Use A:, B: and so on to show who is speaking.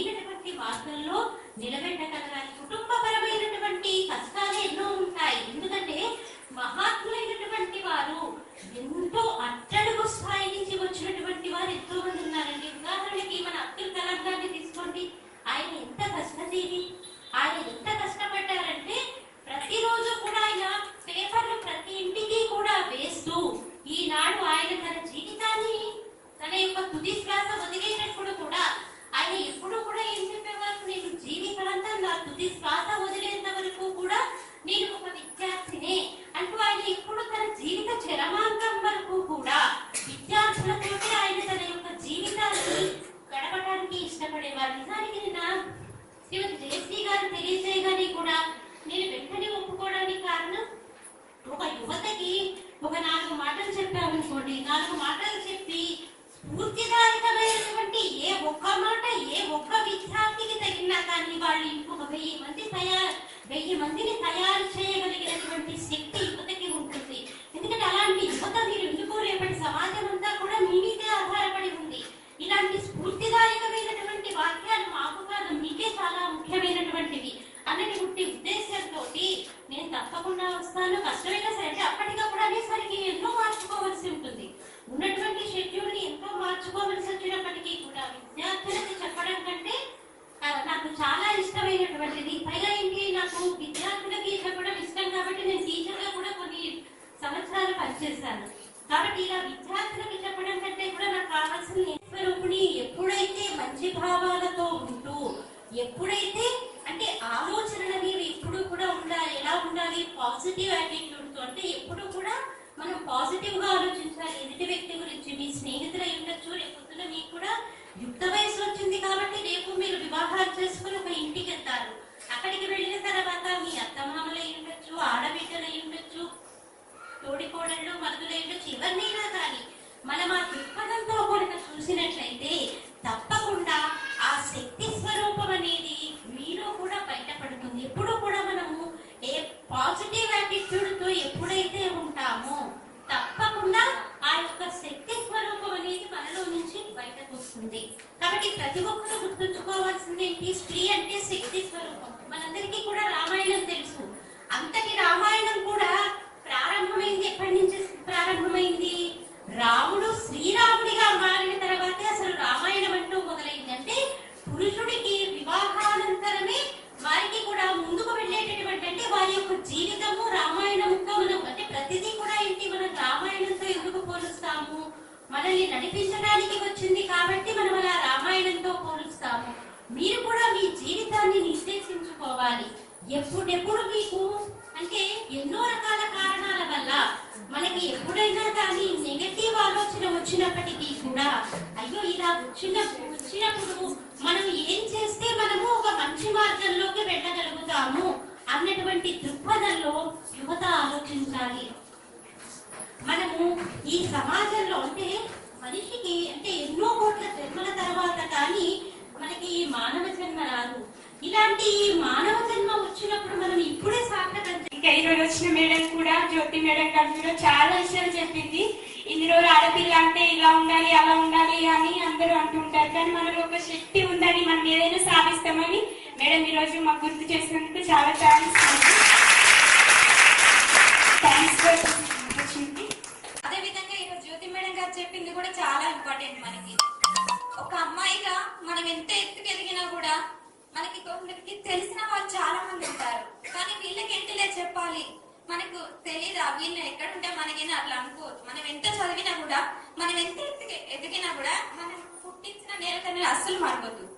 A: సరైనటువంటి మార్గంలో నిలబెట్టగలగాలి. కుటుంబపరమైనటువంటి కష్టాలు ఎన్నో ఉంటాయి ఎందుకంటే మహాత్ములైనటువంటి వారు ఎంతో అట్టడుగు స్థాయి నుంచి వచ్చినటువంటి వారు ఎంతో మంది ఉన్నారండి ఉదాహరణకి మన అబ్దుల్ కలాం గారిని తీసుకోండి ఆయన ఎంత కష్టజీవి ఆయన ఎంత కష్టపడ్డారంటే ప్రతిరోజు కూడా ఆయన పేపర్లు ప్రతి ఇంటికి కూడా వేస్తూ ఈనాడు ఆయన తన జీవితాన్ని తన యొక్క తుది శ్వాస వదిలేటప్పుడు కూడా ఆయన ఎప్పుడు కూడా ఏం చెప్పేవారు నేను జీవితాంతం నా తుది శ్వాస వదిలేంత వరకు కూడా నేను ఒక విద్యార్థినే అంటూ ఆయన ఎప్పుడు తన జీవిత చరమాంకం వరకు కూడా విద్యార్థులతోటి ఆయన తన యొక్క జీవితాన్ని గడపడానికి ఇష్టపడేవారు నిజానికి నిన్న శ్రీమతి జయశ్రీ గారు తెలియజేయగానే కూడా నేను వెంటనే ఒప్పుకోవడానికి కారణం ఒక యువతకి ఒక నాలుగు మాటలు చెప్పామనుకోండి నాలుగు మాటలు చెప్పి స్ఫూర్తిదాయకమైనటువంటి ఏ ఒక్క మాట ఏ ఒక్క విద్యార్థికి తగినా కానీ వాళ్ళు ఇంకొక వెయ్యి మంది తయారు వెయ్యి మందిని తయారు చేయగలిగినటువంటి శక్తి యువతకి ఉంటుంది. ఎందుకంటే అలాంటి యువత మీరు ఎందుకు రేపటి సమాజం అంతా కూడా మీ మీదే ఆధారపడి ఉంది? ఇలాంటి స్ఫూర్తిదాయకమైనటువంటి వాక్యాలు మాకు కాదు మీకే చాలా ముఖ్యమైనటువంటివి. అన్నటువంటి ఉద్దేశంతో నేను తప్పకుండా వస్తాను. కష్టమైనా సరే అంటే అప్పటికప్పుడు అనేసరికి ఎన్నో మార్చుకోవాల్సి ఉంటుంది ఉన్నటువంటి షెడ్యూల్ని ఎంతో మార్చుకోవాల్సి వచ్చినప్పటికీ కూడా విద్యార్థులకు చెప్పడం కంటే నాకు చాలా ఇష్టమైనటువంటిది పైగా ఏంటి నాకు విద్యార్థులకి చెప్పడం ఇష్టం కాబట్టి నేను టీచర్గా కూడా కొన్ని సంవత్సరాలు పనిచేశాను. కాబట్టి ఇలా విద్యార్థులకు చెప్పడం కంటే కూడా నాకు కావాల్సిన స్వరూపుని ఎప్పుడైతే మంచి భావాలతో ఉంటూ ఎప్పుడైతే అంటే ఆలోచనలు అనేవి ఎప్పుడు కూడా ఉండాలి ఎలా ఉండాలి పాజిటివ్ యాటిట్యూడ్తో అంటే ఎప్పుడు కూడా మనం పాజిటివ్గా ఆలోచించాలి ఎదుటి వ్యక్తి గురించి మీ స్నేహితులు అయి ఉండొచ్చు రేపొద్దున మీకు కూడా యుక్త వయసు వచ్చింది కాబట్టి రేపు మీరు వివాహాలు చేసుకుని ఒక ఇంటికి వెళ్తారు. అక్కడికి వెళ్ళిన తర్వాత మీ అత్తమామలు అయి ఉండొచ్చు ఆడబిడ్డలు అయి ఉండొచ్చు తోడికోడళ్ళు మరుదులై ఉండొచ్చు ఎవరినైనా కానీ మనం ఆ దృక్పథంతో కనుక చూసినట్లయితే తప్పకుండా ఆ శక్తి స్వరూపం అనేది మీలో కూడా బయటపడుతుంది ఎప్పుడు కూడా మనము ఏ పాజిటివ్ యాటిట్యూడ్తో ఎప్పుడైతే ఉంటామో తప్పకుండా ఆ యొక్క శక్తి స్వరూపం అనేది మనలో నుంచి బయటకు వస్తుంది కాబట్టి ప్రతి ఒక్కరు గుర్తుంచుకోవాల్సింది ఏంటి? స్త్రీ అంటే శక్తి స్వరూపం. మనందరికీ కూడా రామాయణం తెలుసు. అంతటి రామాయణం కూడా ప్రారంభమైంది. ఎప్పటి నుంచి ప్రారంభమైంది? రాముడు శ్రీరాముడిగా మారిన తర్వాత అసలు రామాయణం అంటూ మొదలైంది. అంటే పురుషుడికి వివాహానంతరమే వారికి కూడా ముందుకు వెళ్ళేటటువంటి అంటే వారి యొక్క జీవితము రామాయణంతో మనం అంటే ప్రతిదీ కూడా ఏంటి మనం రామాయణంతో ఎందుకు పోలుస్తాము మనల్ని నడిపించడానికి వచ్చింది కాబట్టి మనం అలా రామాయణంతో పోలుస్తాము. మీరు కూడా మీ జీవితాన్ని నిర్దేశించుకోవాలి ఎప్పుడెప్పుడు మీకు? అంటే ఎన్నో రకాల కారణాల వల్ల మనకి ఎప్పుడైనా కానీ నెగటివ్ ఆలోచన వచ్చినప్పటికీ కూడా అయ్యో ఇలా వచ్చిన వచ్చినప్పుడు మనం ఏం చేస్తే మనము ఒక మంచి మార్గంలోకి వెళ్ళగలుగుతాము అన్నటువంటి దృక్పథంలో యువత ఆలోచించాలి. మనము ఈ సమాజంలో అంటే మనిషికి అంటే ఎన్నో కోట్ల జన్మల తర్వాత కానీ మనకి ఈ మానవ జన్మ రాదు. ఇలాంటి ఈ మానవ జన్మ వచ్చినప్పుడు మనం ఇప్పుడే సార్థకం
B: ఇంకా ఈ రోజు వచ్చిన మేడం కూడా జ్యోతి మేడం గారు కూడా చాలా విషయాలు చెప్పింది. ఇన్ని రోజులు ఆడపిల్ల అంటే ఇలా ఉండాలి అలా ఉండాలి అని అందరూ అంటుంటారు. కానీ మనలో ఒక శక్తి ఉందని మనం ఏదైనా సాధిస్తామని మేడం ఈరోజు మాకు గుర్తు చేసినందుకు చాలా థ్యాంక్స్ థ్యాంక్స్ ఫర్ ఆపర్చునిటీ
C: అదే విధంగా ఈరోజు జ్యోతి మేడం గారు చెప్పింది కూడా చాలా ఇంపార్టెంట్ మనకి. ఒక అమ్మాయిగా మనం ఎంత ఎత్తుకు ఎదిగినా కూడా మనకి కొందరికి తెలిసిన వాళ్ళు చాలా మంది ఉంటారు. కానీ వీళ్ళకి ఏంటిలే చెప్పాలి? మనకు తెలీదా? వీళ్ళు ఎక్కడుంటే మనకైనా అట్లా అనుకోవద్దు మనం ఎంత చదివినా కూడా మనం ఎంత ఎదిగి- ఎదిగినా కూడా మనం పుట్టించిన నేల అస్సలు మారిపోతుంది